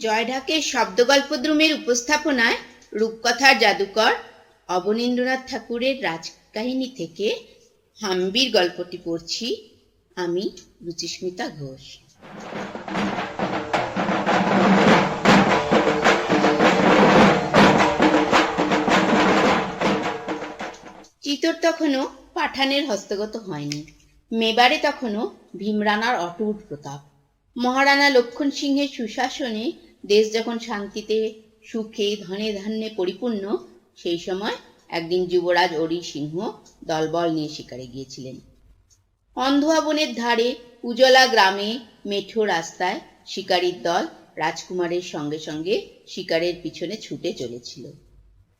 জয়ঢাকের শব্দগল্পদ্রুমের উপস্থাপনায় রূপকথার জাদুকর অবনীন্দ্রনাথ ঠাকুরের রাজকাহিনী থেকে হাম্বির গল্পটি পড়ছি আমি রুচিস্মিতা ঘোষ। চিতর তখনও পাঠানের হস্তগত হয়নি। মেবারে তখনও ভীমরানার অটুট প্রতাপ। মহারানা লক্ষণ সিংহের সুশাসনে দেশ যখন শান্তিতে, সুখে, ধনে ধান্যে পরিপূর্ণ, সেই সময় একদিন যুবরাজ অরি সিংহ দলবল নিয়ে শিকারে গিয়েছিলেন। অন্ধুয়া বনের ধারে উজলা গ্রামে মেঠো রাস্তায় শিকারীর দল রাজকুমারের সঙ্গে সঙ্গে শিকারের পিছনে ছুটে চলেছিল।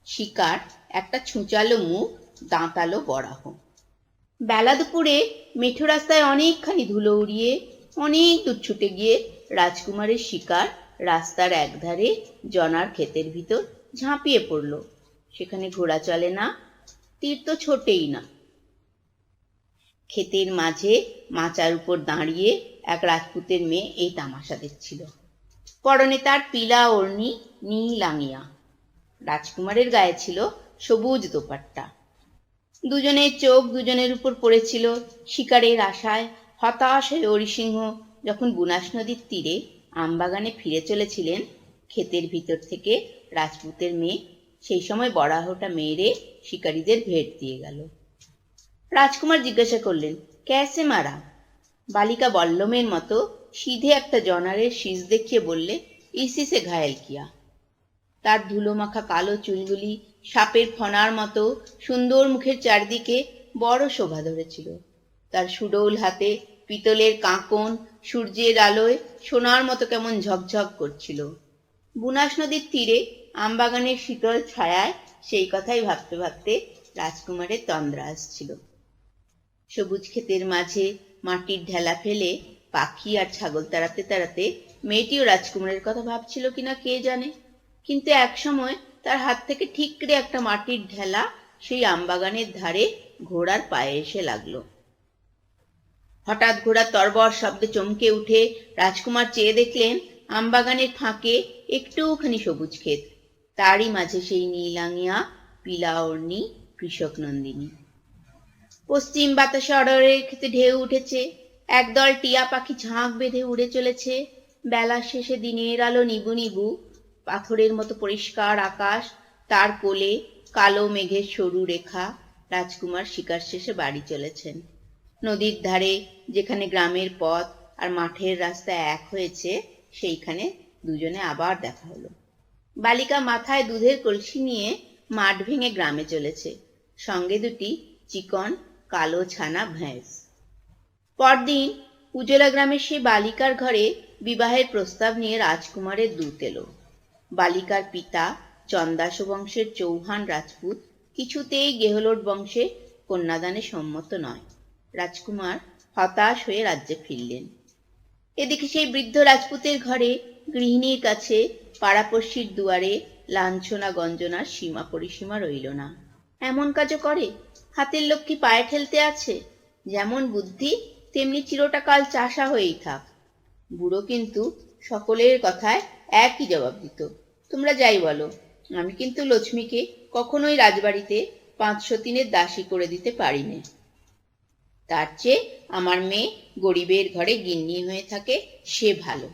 শিকার একটা ছুঁচালো মুখ, দাঁতালো বরাহ। বেলা দুপুরে মেঠো রাস্তায় অনেকখানি ধুলো উড়িয়ে, অনেক দূর ছুটে গিয়ে রাজকুমারের শিকার রাস্তার একধারে জনার ক্ষেতের ভিতর ঝাঁপিয়ে পড়ল। সেখানে ঘোড়া চলে না, তীর তো ছোটেই না। ক্ষেতের মাঝে মাচার উপর দাঁড়িয়ে এক রাজপুতের মেয়ে এই তামাশা দেখছিল। পরনে তার পিলা ওড়নি, নীল আঙিয়া। রাজকুমারের গায়ে ছিল সবুজ দোপাট্টা। দুজনের চোখ দুজনের উপর পড়েছিল শিকারের আশায় হতাশ হয়ে হরিসিংহ যখন বুনাস নদীর তীরে আমবাগানে ফিরে চলেছিলেন ক্ষেতের ভিতর থেকে রাজপুতের মেয়ে। সেই সময় বরাহটা মেরে শিকারীদের ভেট দিয়ে গেল। রাজকুমার জিজ্ঞাসা করলেন, ক্যাসে মারা? বালিকা বল্লমের মতো সিধে একটা জনারের শীষ দেখিয়ে বললে, ইসি সে ঘায়েল কিয়া? তার ধুলোমাখা কালো চুলগুলি সাপের ফনার মতো সুন্দর মুখের চারদিকে বড় শোভা ধরেছিল। তার সুডৌল হাতে পিতলের কাঁকন সূর্যের আলোয় সোনার মতো কেমন ঝকঝক করছিল। বুনাস নদীর তীরে আমবাগানের শীতল ছায়ায় সেই কথাই ভাবতে ভাবতে রাজকুমারের তন্দ্রা আসছিল। সবুজ ক্ষেতের মাঝে মাটির ঢেলা ফেলে পাখি আর ছাগল তাড়াতে তাড়াতে মেয়েটিও রাজকুমারের কথা ভাবছিল কিনা কে জানে। কিন্তু এক সময় তার হাত থেকে ঠিকরে একটা মাটির ঢেলা সেই আমবাগানের ধারে ঘোড়ার পায়ে এসে লাগল। হঠাৎ ঘোড়ার তরবর শব্দে চমকে উঠে রাজকুমার চেয়ে দেখলেন, আমবাগানের ফাঁকে একটুখানি সবুজ ক্ষেত। তারই মাঝে সেই নীলাঙিয়া পিলা অর্ণি কৃষক নন্দিনী। পশ্চিম বাতাসে অডরের ক্ষেতে ঢেউ উঠেছে। একদল টিয়া পাখি ঝাঁক বেঁধে উড়ে চলেছে। বেলার শেষে দিনের আলো নিবু নিবু পাথরের মতো পরিষ্কার আকাশ, তার কোলে কালো মেঘের সরু রেখা রাজকুমার শিকার শেষে বাড়ি চলেছেন। নদীর ধারে, যেখানে গ্রামের পথ আর মাঠের রাস্তা এক হয়েছে, সেইখানে দুজনে আবার দেখা হলো। বালিকা মাথায় দুধের কলসি নিয়ে মাঠ ভেঙে গ্রামে চলেছে। সঙ্গে দুটি চিকন, কালো ছানা ভ্যাঁস পরদিন উজলা গ্রামের সেই বালিকার ঘরে বিবাহের প্রস্তাব নিয়ে রাজকুমারের দূত এলো। বালিকার পিতা চন্দাস বংশের চৌহান রাজপুত কিছুতেই গেহলোট বংশে কন্যাদানে সম্মত নয়। রাজকুমার হতাশ হয়ে রাজ্যে ফিরলেন। এদিকে সেই বৃদ্ধ রাজপুতের ঘরে গৃহিণীর কাছে পাড়াপড়শির দুয়ারে লাঞ্ছনা গঞ্জনার সীমা পরিসীমা রইল না। এমন কাজও করে? হাতের লক্ষ্মী পায়ে ঠেলতে আছে? যেমন বুদ্ধি, তেমনি চিরটা কাল চাষা হয়েই থাক। বুড়ো কিন্তু সকলের কথায় একই জবাব দিত। তোমরা যাই বলো, আমি কিন্তু লক্ষ্মীকে কখনোই রাজবাড়িতে পাঁচশো তিনের দাসী করে দিতে পারিনি। তার চেয়ে আমার মেয়ে গরিবের ঘরে গিন্নি হয়ে থাকে, সে ভালো।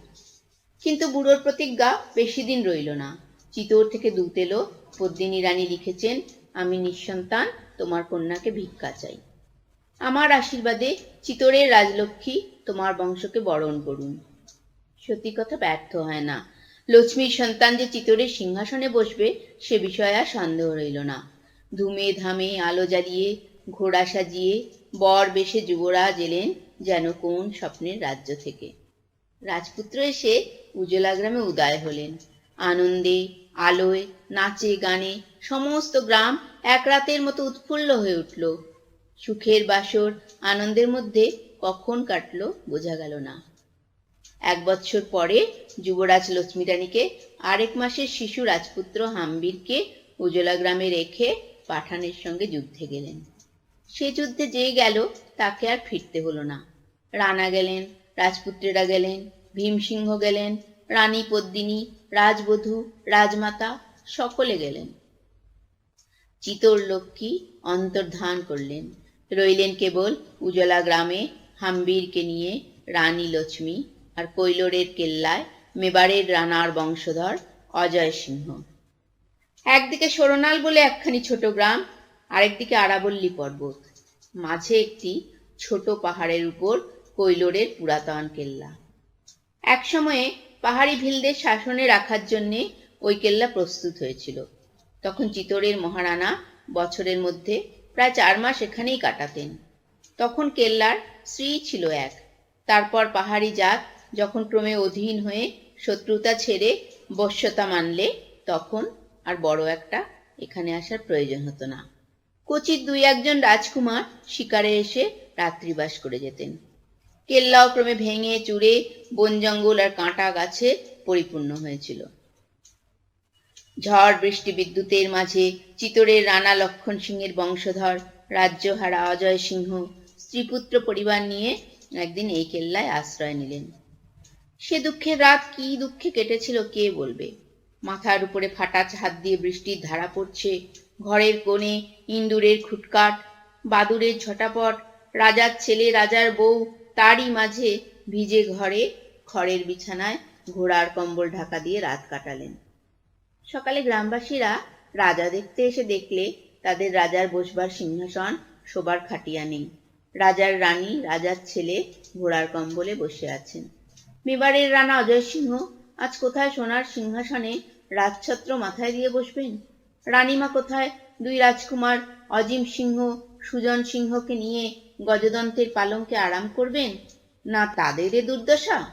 কিন্তু বুড়োর প্রতিজ্ঞা বেশি দিন রইল না। চিতোর থেকে দূত এলো, পদ্মিনী রানী লিখেছেন, আমি নিঃসন্তান, তোমার কন্যাকে ভিক্ষা চাই। আমার আশীর্বাদে চিতোরের রাজলক্ষ্মী তোমার বংশকে বরণ করুন। সত্যি কথা ব্যর্থ হয় না। লক্ষ্মীর সন্তান যে চিতোরের সিংহাসনে বসবে, সে বিষয়ে আর সন্দেহ রইল না। ধুমে ধামে আলো জ্বালিয়ে, ঘোড়া সাজিয়ে বর বেশে যুবরাজ এলেন যেন কোন স্বপ্নের রাজ্য থেকে। রাজপুত্র এসে উজলা গ্রামে উদয় হলেন। আনন্দে, আলোয়, নাচে, গানে সমস্ত গ্রাম এক রাতের মতো উৎফুল্ল হয়ে উঠল। সুখের বাসর আনন্দের মধ্যে কখন কাটল বোঝা গেল না। এক বৎসর পরে যুবরাজ লক্ষ্মী রানীকে আরেক মাসের শিশু রাজপুত্র হাম্বিরকে উজলা গ্রামে রেখে পাঠানের সঙ্গে যুদ্ধে গেলেন। সে যুদ্ধে যে গেল, তাকে আর ফিরতে হলো না। রানা গেলেন, রাজপুত্রেরা গেলেন, ভীমসিংহ গেলেন, রানী পদ্মিনী, রাজবধূ, রাজমাতা সকলে গেলেন। চিতর লক্ষ্মী অন্তর্ধান করলেন। রইলেন কেবল উজলা গ্রামে হাম্বিরকে নিয়ে রানী লক্ষ্মী আর কৈলোরের কেল্লায় মেবারের রানার বংশধর অজয় সিংহ। একদিকে সরনাল বলে একখানি ছোট গ্রাম আরেকদিকে আরাবল্লী পর্বত, মাঝে একটি ছোট পাহাড়ের উপর কৈলোরের পুরাতন কেল্লা। একসময়ে পাহাড়ি ভিলদের শাসনে রাখার জন্যে ওই কেল্লা প্রস্তুত হয়েছিল। তখন চিতোরের মহারানা বছরের মধ্যে প্রায় চার মাস এখানেই কাটাতেন। তখন কেল্লার স্ত্রী ছিল এক। তারপর পাহাড়ি জাত যখন ক্রমে অধীন হয়ে শত্রুতা ছেড়ে বশ্যতা মানলে তখন আর বড় একটা এখানে আসার প্রয়োজন হতো না। কচির দুই একজন রাজকুমার শিকারে এসে রাত্রিবাস করে যেতেন। কেল্লাও ক্রমে ভেঙে চুড়ে বন জঙ্গল আর কাঁটা গাছে পরিপূর্ণ হয়েছিল। ঝড়, বৃষ্টি, বিদ্যুতের মাঝে চিতোরের রানা লক্ষণ সিংহের বংশধর, রাজ্যহারা অজয় সিংহ, স্ত্রীপুত্র পরিবার নিয়ে একদিন এই কেল্লায় আশ্রয় নিলেন। সে দুঃখের রাত কি দুঃখে কেটেছিল কে বলবে? মাথার উপরে ফাটা হাত দিয়ে বৃষ্টির ধারা পড়ছে ঘরের কোণে ইন্দুরের খুটকাট বাদুরের ঝটাপট, রাজার ছেলে, রাজার বউ, তারই মাঝে ভিজে ঘরে খড়ের বিছানায় ঘোড়ার কম্বল ঢাকা দিয়ে রাত কাটালেন। সকালে গ্রামবাসীরা রাজা দেখতে এসে দেখলে তাদের রাজার বসবার সিংহাসন শোবার খাটিয়া নেই। রাজার রানী, রাজার ছেলে ঘোড়ার কম্বলে বসে আছেন। মেবারের রানা অজয় সিংহ, আজ কোথায় সোনার সিংহাসনে রাজছত্র মাথায় দিয়ে বসবেন? রানীমা কোথায়? দুই রাজকুমার, অজিম সিংহ, সুজন সিংহকে নিয়ে গজদন্তের পালঙ্কে আরাম করবেন? না তাদের এ দুর্দশা?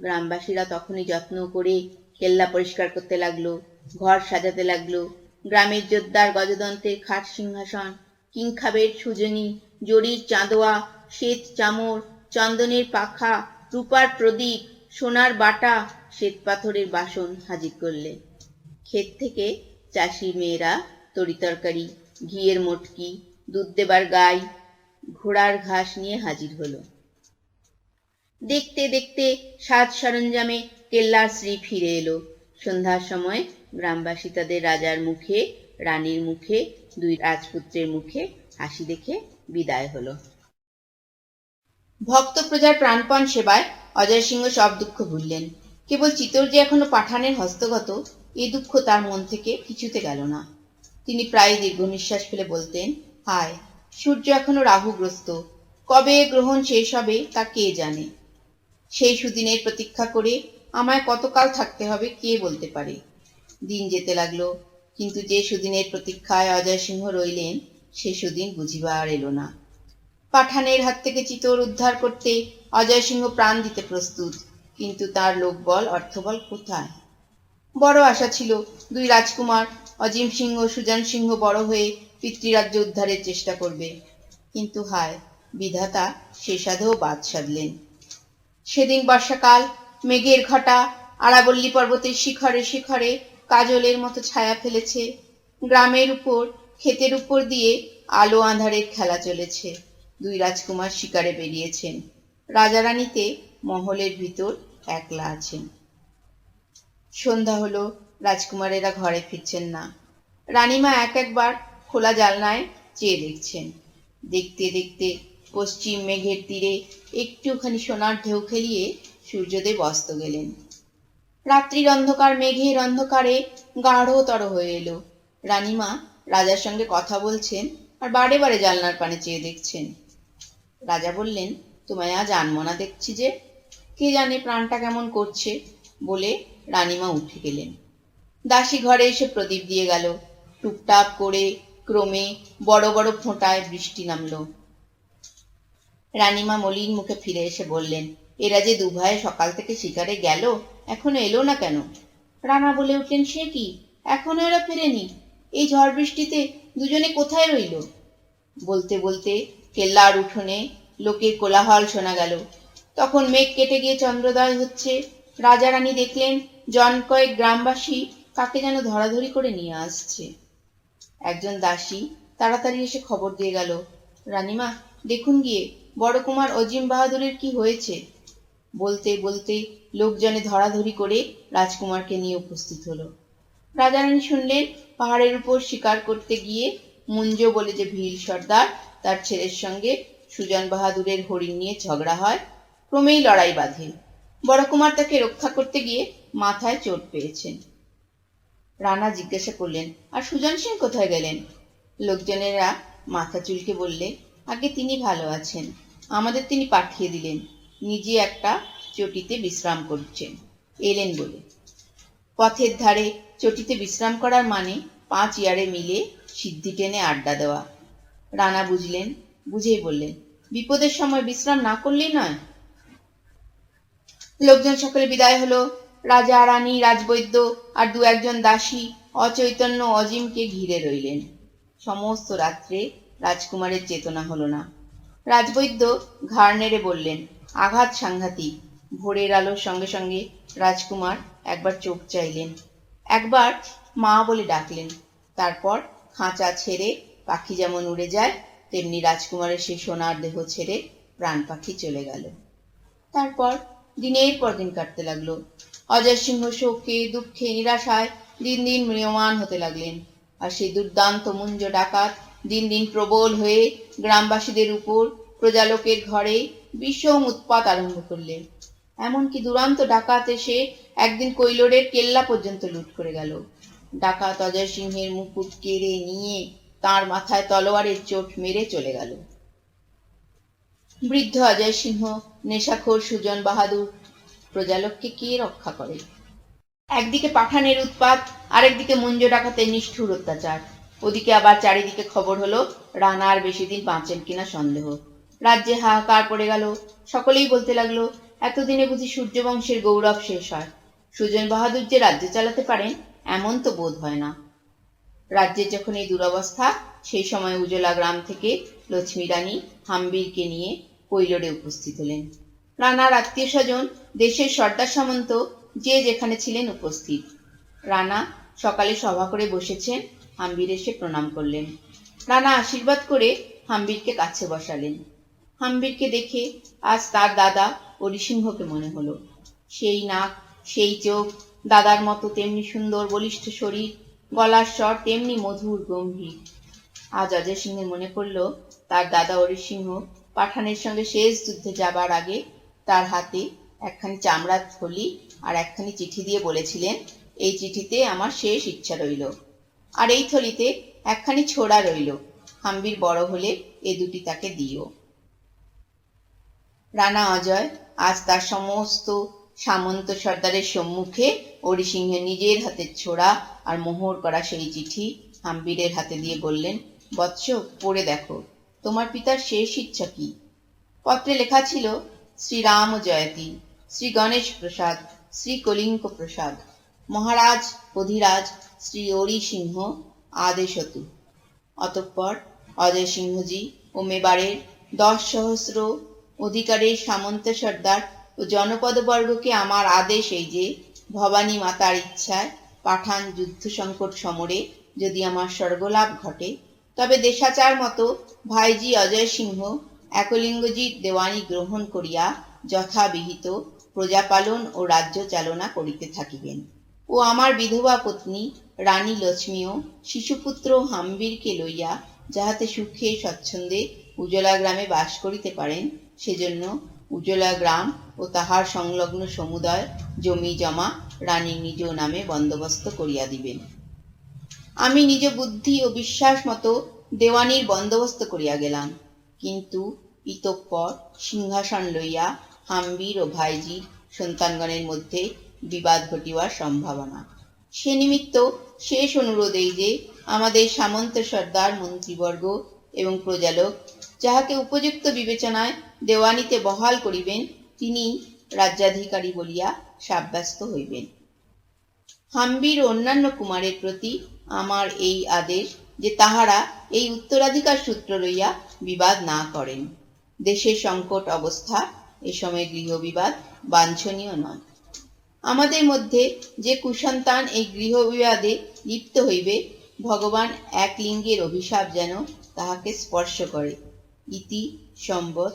গ্রামবাসীরা তখনই যত্ন করে কেল্লা পরিষ্কার করতে লাগল, ঘর সাজাতে লাগল। গ্রামের জোরদার গজদন্তের খাট সিংহাসন, কিংখাবের সুজনী, জরির চাঁদোয়া, শ্বেত চামর, চন্দনের পাখা, রূপার প্রদীপ, সোনার বাটা, শ্বেত পাথরের বাসন হাজির করলে ক্ষেত থেকে চাষি মেয়েরা তরিতরকারি ঘিয়ের মটকি, দুধ দেবার গাই, ঘোড়ার ঘাস নিয়ে হাজির হলো। দেখতে দেখতে সাজ সরঞ্জামে কেল্লার শ্রী ফিরে এলো। সন্ধ্যার সময় গ্রামবাসী তাদের রাজার মুখে, রানীর মুখে, দুই রাজপুত্রের মুখে হাসি দেখে বিদায় হলো। ভক্ত প্রজার প্রাণপণ সেবায় অজয় সিংহ সব দুঃখ ভুললেন। কেবল চিতর যে এখনও পাঠানের হস্তগত এ দুঃখ তার মন থেকে কিছুতে গেল না। তিনি প্রায় দীর্ঘ নিঃশ্বাস ফেলে বলতেন, হায়, সূর্য এখনও রাহুগ্রস্ত। কবে গ্রহণ শেষ হবে তা কে জানে? সেই সুদিনের প্রতীক্ষা করে আমায় কতকাল থাকতে হবে কে বলতে পারে? দিন যেতে লাগল, কিন্তু যে সুদিনের প্রতীক্ষায় অজয় সিংহ রইলেন, সে সুদিন বুঝিবার এলো না। পাঠানের হাত থেকে চিতোর উদ্ধার করতে অজয় সিংহ প্রাণ দিতে প্রস্তুত, কিন্তু তার লোকবল, অর্থবল কোথায়? বড় আশা ছিল। দুই রাজকুমার, অজিম সিংহ, সুজন সিংহ বড় হয়ে পিতৃরাজ্য উদ্ধারের চেষ্টা করবে। কিন্তু হায়, বিধাতা সে সাধেও বাদ সাধলেন। সেদিন বর্ষাকাল, মেঘের ঘটা, আরাবল্লী পর্বতের শিখরে শিখরে কাজলের মতো ছায়া ফেলেছে। গ্রামের উপর, ক্ষেতের উপর দিয়ে আলো আঁধারের খেলা চলেছে। দুই রাজকুমার শিকারে বেরিয়েছেন। রাজারানীতে মহলের ভিতর একলা আছেন। সন্ধ্যা হলো, রাজকুমারেরা ঘরে ফিরছেন না। রানীমা এক একবার খোলা জালনায় চেয়ে দেখছেন। দেখতে দেখতে পশ্চিম মেঘের তীরে একটুখানি সোনার ঢেউ খেলিয়ে সূর্যদেব অস্ত গেলেন। রাত্রির অন্ধকার, মেঘের অন্ধকারে গাঢ়তর হয়ে এলো। রানীমা রাজার সঙ্গে কথা বলছেন আর বারে বারে জানলার পানে চেয়ে দেখছেন। রাজা বললেন, তোমায় আজ আনমনা দেখছি যে, কে জানে প্রাণটা কেমন করছে বলে রানীমা উঠে গেলেন। দাসী ঘরে এসে প্রদীপ দিয়ে গেল। টুপটাপ করে ক্রমে বড় বড় ফোঁটায় বৃষ্টি নামলো। রানীমা মলিন মুখে ফিরে এসে বললেন, এরা যে দুভাই সকাল থেকে শিকারে গেল, এখনও এলো না কেন? রানা বলে উঠলেন, সে কি? এখনও এরা ফেরেনি। এই ঝড় বৃষ্টিতে দুজনে কোথায় রইল? বলতে বলতে কেল্লার উঠোনে লোকের কোলাহল শোনা গেল। তখন মেঘ কেটে গিয়ে চন্দ্রোদয় হচ্ছে। রাজা রানী দেখলেন জন কয়েক গ্রামবাসী কাকে যেন ধরাধরি করে নিয়ে আসছে। একজন দাসী তাড়াতাড়ি এসে খবর দিয়ে গেল, রানীমা, দেখুন গিয়ে, বড় কুমার অজিম বাহাদুরের কি হয়েছে? বলতে বলতে লোকজনে ধরাধরি করে রাজকুমারকে নিয়ে উপস্থিত হলো। রাজারানী শুনলেন, পাহাড়ের উপর শিকার করতে গিয়ে মুঞ্জ বলে যে ভীল সর্দার, তার ছেলের সঙ্গে সুজন বাহাদুরের হরিণ নিয়ে ঝগড়া হয়, ক্রমেই লড়াই বাঁধে। বড় কুমার তাকে রক্ষা করতে গিয়ে মাথায় চোট পেয়েছেন। রানা জিজ্ঞাসা করলেন, আর সুজন সিং কোথায় গেলেন? লোকজনেরা মাথা চুলকে বললে, আগে তিনি ভালো আছেন, আমাদের তিনি পাঠিয়ে দিলেন, নিজে একটা চটিতে বিশ্রাম করছেন। এলেন বলে। পথের ধারে চটিতে বিশ্রাম করার মানে পাঁচ ইয়ারে মিলে সিদ্ধি টেনে আড্ডা দেওয়া। রানা বুঝলেন, বুঝেই বললেন, বিপদের সময় বিশ্রাম না করলেই নয় লোকজন সকলে বিদায় হলো। রাজা, রানী, রাজবৈদ্য আর দু একজন দাসী অচৈতন্য অজিমকে ঘিরে রইলেন। সমস্ত রাত্রে রাজকুমারের চেতনা হলো না। রাজবৈদ্য ঘাড় নেড়ে বললেন, আঘাত সাংঘাতিক। ভোরের আলোর সঙ্গে সঙ্গে রাজকুমার একবার চোখ চাইলেন। একবার মা বলে ডাকলেন। তারপর খাঁচা ছেড়ে পাখি যেমন উড়ে যায়, তেমনি রাজকুমারের সেই সোনার দেহ ছেড়ে প্রাণ পাখি চলে গেল। তারপর দিনের পর দিন কাটতে লাগল। অজয় সিংহ শোকে, দুঃখে, নিরাশায় দিন দিন ম্রিয়মান হতে লাগলেন। আর সেই দুর্দান্ত মুঞ্জ ডাকাত দিন দিন প্রবল হয়ে গ্রামবাসীদের উপর, প্রজালোকের ঘরে বিষম উৎপাত আরম্ভ করলেন। এমনকি দুরান্ত ডাকাত এসে একদিন কৈলোরের কেল্লা পর্যন্ত লুট করে গেল। ডাকাত অজয় সিংহের মুকুট কেড়ে নিয়ে তার মাথায় তলোয়ারের চোট মেরে চলে গেল। বৃদ্ধ অজয় সিংহ, নেশাখোর সুজন বাহাদুর, প্রজালোককে কে রক্ষা করে? একদিকে পাঠানের উৎপাত, আরেকদিকে মুঞ্জ ডাকাতের নিষ্ঠুর অত্যাচার। ওদিকে আবার চারিদিকে খবর হলো, রানা আর বেশি দিন বাঁচেন কিনা সন্দেহ। রাজ্যে হাহাকার পড়ে গেল, সকলেই বলতে লাগল, এতদিনে বুঝি সূর্যবংশের গৌরব শেষ হয়। সুজন বাহাদুর যে রাজ্য চালাতে পারেন, এমন তো বোধ হয় না। রাজ্যের যখন এই দুরবস্থা, সেই সময় উজলা গ্রাম থেকে লক্ষ্মী রানী হাম্বিরকে নিয়ে কৈলোরে উপস্থিত হলেন। রানার আত্মীয় স্বজন, দেশের সর্দার সামন্ত, যে যেখানে ছিলেন উপস্থিত। রানা সকালে সভা করে বসেছেন, হাম্বির এসে প্রণাম করলেন। রানা আশীর্বাদ করে হাম্বিরকে কাছে বসালেন। হাম্বিরকে দেখে আজ তার দাদা হরিসিংহকে মনে হলো। সেই নাক, সেই চোখ, দাদার মতো তেমনি সুন্দর বলিষ্ঠ শরীর, গলার স্বর তেমনি মধুর, গম্ভীর। আজ অজয় সিংহের মনে পড়ল, তার দাদা হরিসিংহ পাঠানের সঙ্গে শেষ যুদ্ধে যাবার আগে তার হাতে একখানি চামড়ার থলি আর একখানি চিঠি দিয়ে বলেছিলেন, এই চিঠিতে আমার শেষ ইচ্ছা রইল। আর এই থলিতে একখানি ছোড়া রইল। হাম্বির বড় হলে এ দুটি তাকে দিও। রানা অজয় আজ তার সমস্ত সামন্ত সর্দারের সম্মুখে হরিসিংহের নিজের হাতের ছোড়া আর মোহর করা সেই চিঠি হাম্বিরের হাতে দিয়ে বললেন, বৎস, পড়ে দেখো। তোমার পিতার শেষ ইচ্ছা কি? পত্রে লেখা ছিল, শ্রীরাম জয়তী, শ্রী গণেশ প্রসাদ, শ্রী কলিঙ্ক প্রসাদ। মহারাজ অধিরাজ শ্রী হরি সিংহ আদেশতু। অতঃপর অজয় সিংহজি ও মেবারের দশ সহস্র অধিকারের সামন্ত সর্দার ও জনপদবর্গকে আমার আদেশ এই যে, ভবানী মাতার ইচ্ছায় পাঠান যুদ্ধ সংকট সমরে যদি আমার স্বর্গলাভ ঘটে তবে দেশাচার মতো ভাইজি অজয় সিংহ একলিঙ্গজির দেওয়ানি গ্রহণ করিয়া যথাবিহিত প্রজাপালন ও রাজ্য চালনা করিতে থাকিবেন। ও আমার বিধবা পত্নী রানী লক্ষ্মীও, শিশুপুত্র হাম্বিরকে লইয়া যাহাতে সুখে স্বচ্ছন্দে উজলা গ্রামে বাস করিতে পারেন, সেজন্য উজলা গ্রাম ও তাহার সংলগ্ন সমুদয় জমি জমা রানীর নিজ নামে বন্দোবস্ত করিয়া দিবেন। আমি নিজ বুদ্ধি ও বিশ্বাস মতো দেওয়ানির বন্দোবস্ত করিয়া গেলাম। কিন্তু ইতঃপর সিংহাসন লইয়া হাম্বির ও ভাইজির সন্তানগণের মধ্যে বিবাদ ঘটিবার সম্ভাবনা। সে নিমিত্ত শেষ অনুরোধ এই যে, আমাদের সামন্ত সর্দার, মন্ত্রীবর্গ এবং প্রজালোক যাহাকে উপযুক্ত বিবেচনায় দেওয়ানিতে বহাল করিবেন, তিনি রাজ্যাধিকারী বলিয়া সাব্যস্ত হইবেন। হাম্বির অন্যান্য কুমারের প্রতি আমার এই আদেশ যে তাহারা এই উত্তরাধিকার সূত্র লইয়া বিবাদ না করেন। দেশের সংকট অবস্থা এ সময় গৃহবিবাদ বাঞ্ছনীয় নয়। আমাদের মধ্যে যে কুসন্তান এই গৃহবিবাদে লিপ্ত হইবে, ভগবান এক লিঙ্গের অভিশাপ যেন তাহাকে স্পর্শ করে। ইতি সম্বত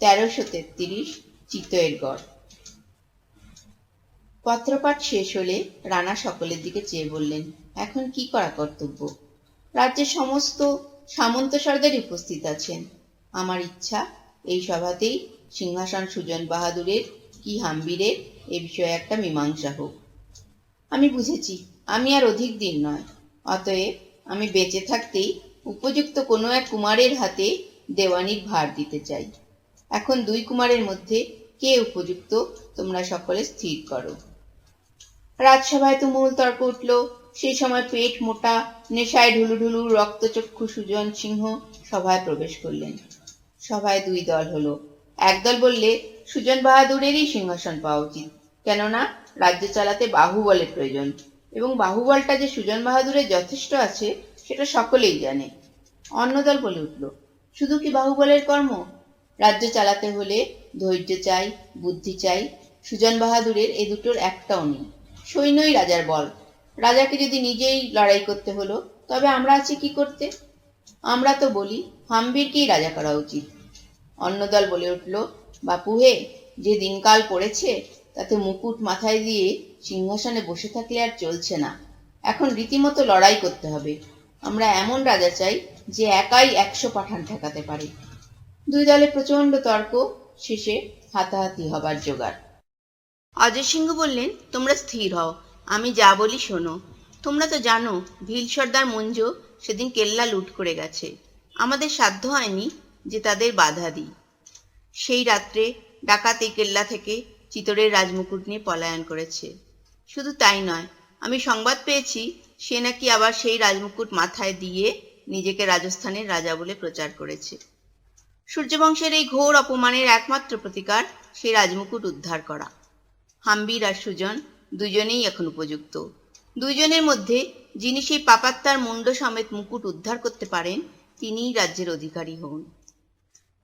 তেরোশো তেত্রিশ চিতয়ের গড় পত্রপাঠ শেষ হলে রানা সকলের দিকে চেয়ে বললেন, এখন কি করা কর্তব্য? রাজ্যের সমস্ত সামন্ত সর্দার উপস্থিত আছেন। আমার ইচ্ছা, এই সভাতেই সিংহাসন সুজন বাহাদুরের কি হাম্বিরের এ বিষয়ে একটা মীমাংসা হোক। আমি বুঝেছি, আমি আর অধিক দিন নয়। অতএব আমি বেঁচে থাকতেই উপযুক্ত কোনো এক কুমারের হাতে দেওয়ানির ভার দিতে চাই। এখন দুই কুমারের মধ্যে কে উপযুক্ত তোমরা সকলে স্থির করো। রাজসভায় তুমুল তর্ক উঠল। সেই সময় পেট মোটা, নেশায় ঢুলুঢুলু, রক্তচক্ষু সুজন সিংহ সভায় প্রবেশ করলেন। সভায় দুই দল হলো। একদল বললে, সুজন বাহাদুরেরই সিংহাসন পাওয়া উচিত। কেননা, রাজ্য চালাতে বাহুবলের প্রয়োজন। এবং বাহুবলটা যে সুজন বাহাদুরের যথেষ্ট আছে, সেটা সকলেই জানে। অন্য দল বলে উঠল, শুধু কি বাহুবলের কর্ম? রাজ্য চালাতে হলে ধৈর্য চাই, বুদ্ধি চাই। সুজন বাহাদুরের এ দুটোর একটাও নেই। সৈন্যই রাজার বল। রাজাকে যদি নিজেই লড়াই করতে হলো, তবে আমরা আছি কি করতে? আমরা তো বলি, হাম্বিরকেই রাজা করা উচিত। অন্য দল বলে উঠল, বাপু হে, যে দিনকাল পড়েছে, তাতে মুকুট মাথায় দিয়ে সিংহাসনে বসে থাকলে আর চলছে না। এখন রীতিমতো লড়াই করতে হবে। আমরা এমন রাজা চাই, যে একাই একশো পাঠান ঠেকাতে পারে। দুই দলে প্রচণ্ড তর্ক, শেষে হাতাহাতি হবার জোগাড়। অজয় সিংহ বললেন, তোমরা স্থির হও, আমি যা বলি শোনো। তোমরা তো জানো ভিল সর্দার মঞ্জ সেদিন কেল্লা লুট করে গেছে। আমাদের সাধ্য হয়নি যে তাদের বাধা দিই। সেই রাত্রে ডাকাত এই কেল্লা থেকে চিতরের রাজমুকুট নিয়ে পলায়ন করেছে। শুধু তাই নয়, আমি সংবাদ পেয়েছি, সে নাকি আবার সেই রাজমুকুট মাথায় দিয়ে নিজেকে রাজস্থানের রাজা বলে প্রচার করেছে। সূর্যবংশের এই ঘোর অপমানের একমাত্র প্রতিকার সেই রাজমুকুট উদ্ধার করা। হাম্বির আর সুজন দুজনেই এখন উপযুক্ত। দুইজনের মধ্যে যিনি সেই পাপাত্তার মুন্ড সমেত মুকুট উদ্ধার করতে পারেন, তিনিই রাজ্যের অধিকারী হন।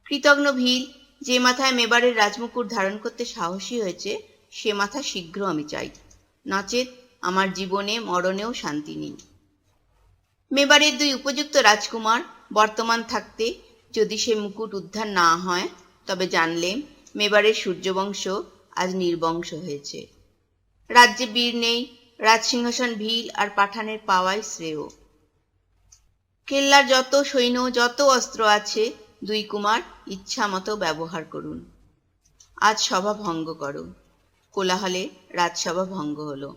কৃতজ্ঞ ভিল যে মাথায় মেবারের রাজমুকুট ধারণ করতে সাহসী হয়েছে, সে মাথা শীঘ্র আমি চাই। নচেত আমার জীবনে, মরণেও শান্তি নেই। মেবারের দুই উপযুক্ত রাজকুমার বর্তমান থাকতে যদি সে মুকুট উদ্ধার না হয়, তবে জানলেম মেবারের সূর্যবংশ আজ নির্বংশ হয়েছে। রাজ্যে বীর নেই, রাজসিংহাসন ভিল আর পাঠানের পাওয়াই শ্রেয়। কেল্লার যত সৈন্য, যত অস্ত্র আছে, দুই কুমার ইচ্ছা মতো ব্যবহার করুন। আজ সভা ভঙ্গ করো। কোলাহলে রাজসভা ভঙ্গ হলো।